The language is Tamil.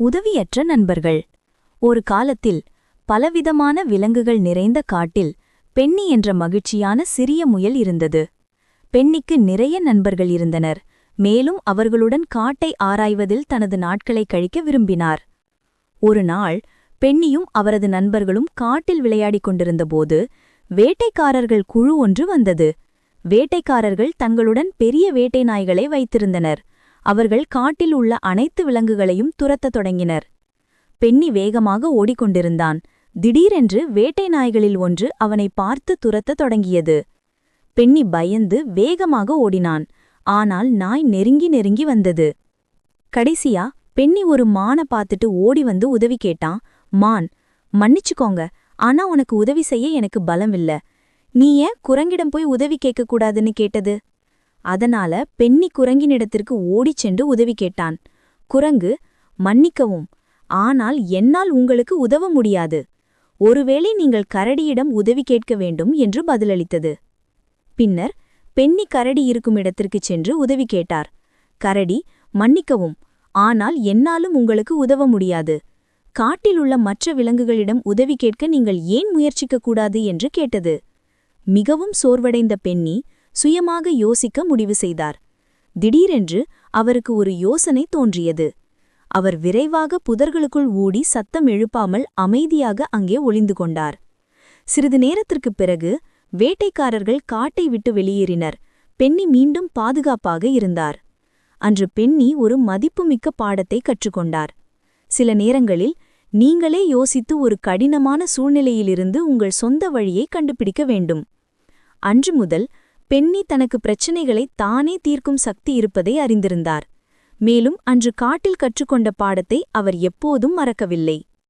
உதவியற்ற நண்பர்கள். ஒரு காலத்தில் பலவிதமான விலங்குகள் நிறைந்த காட்டில் பெண்ணி என்ற மகிழ்ச்சியான சிறிய முயல் இருந்தது. பெண்ணிக்கு நிறைய நண்பர்கள் இருந்தனர். மேலும் அவர்களுடன் காட்டை ஆராய்வதில் தனது நாட்களை கழிக்க விரும்பினார். ஒரு நாள் பெண்ணியும் அவரது நண்பர்களும் காட்டில் விளையாடிக் கொண்டிருந்தபோது வேட்டைக்காரர்கள் குழு ஒன்று வந்தது. வேட்டைக்காரர்கள் தங்களுடன் பெரிய வேட்டை நாய்களை வைத்திருந்தனர். அவர்கள் காட்டில் உள்ள அனைத்து விலங்குகளையும் துரத்தத் தொடங்கினர். பெண்ணி வேகமாக ஓடிக்கொண்டிருந்தான். திடீரென்று வேட்டை நாய்களில் ஒன்று அவனை பார்த்து துரத்தத் தொடங்கியது. பெண்ணி பயந்து வேகமாக ஓடினான். ஆனால் நாய் நெருங்கி நெருங்கி வந்தது. கடைசியா பெண்ணி ஒரு மானை பார்த்துட்டு ஓடி வந்து உதவி கேட்டான். மான் மன்னிச்சுக்கோங்க ஆனா உனக்கு உதவி செய்ய எனக்கு பலம் இல்ல நீ ஏன் குரங்கிடம் போய் உதவி கேட்கக்கூடாதுன்னு கேட்டது? அதனால பெண்ணி குரங்கினிடத்திற்கு ஓடிச் சென்று உதவி கேட்டான். குரங்கு மன்னிக்கவும் ஆனால் என்னால் உங்களுக்கு உதவ முடியாது. ஒருவேளை நீங்கள் கரடியிடம் உதவி கேட்க வேண்டும் என்று பதிலளித்தது. பின்னர் பெண்ணி கரடி இருக்கும் இடத்திற்குச் சென்று உதவி கேட்டார். கரடி மன்னிக்கவும் ஆனால் என்னாலும் உங்களுக்கு உதவ முடியாது. காட்டில் உள்ள மற்ற விலங்குகளிடம் உதவி கேட்க நீங்கள் ஏன் முயற்சிக்கக்கூடாது என்று கேட்டது. மிகவும் சோர்வடைந்த பெண்ணி சுயமாக யோசிக்க முடிவு செய்தார். திடீரென்று அவருக்கு ஒரு யோசனை தோன்றியது. அவர் விரைவாக புதர்களுக்குள் ஊடி சத்தம் எழுப்பாமல் அமைதியாக அங்கே ஒளிந்து கொண்டார். சிறிது நேரத்திற்குப் பிறகு வேட்டைக்காரர்கள் காட்டை விட்டு வெளியேறினர். பெண்ணி மீண்டும் பாதுகாப்பாக இருந்தார். அன்று பெண்ணி ஒரு மதிப்புமிக்க பாடத்தை கற்றுக்கொண்டார். சில நேரங்களில் நீங்களே யோசித்து ஒரு கடினமான சூழ்நிலையிலிருந்து உங்கள் சொந்த வழியை கண்டுபிடிக்க வேண்டும். அன்று முதல் பெண்ணி தனக்கு பிரச்சினைகளை தானே தீர்க்கும் சக்தி இருப்பதை அறிந்திருந்தார். மேலும் அன்று காட்டில் கற்றுக்கொண்ட பாடத்தை அவர் எப்போதும் மறக்கவில்லை.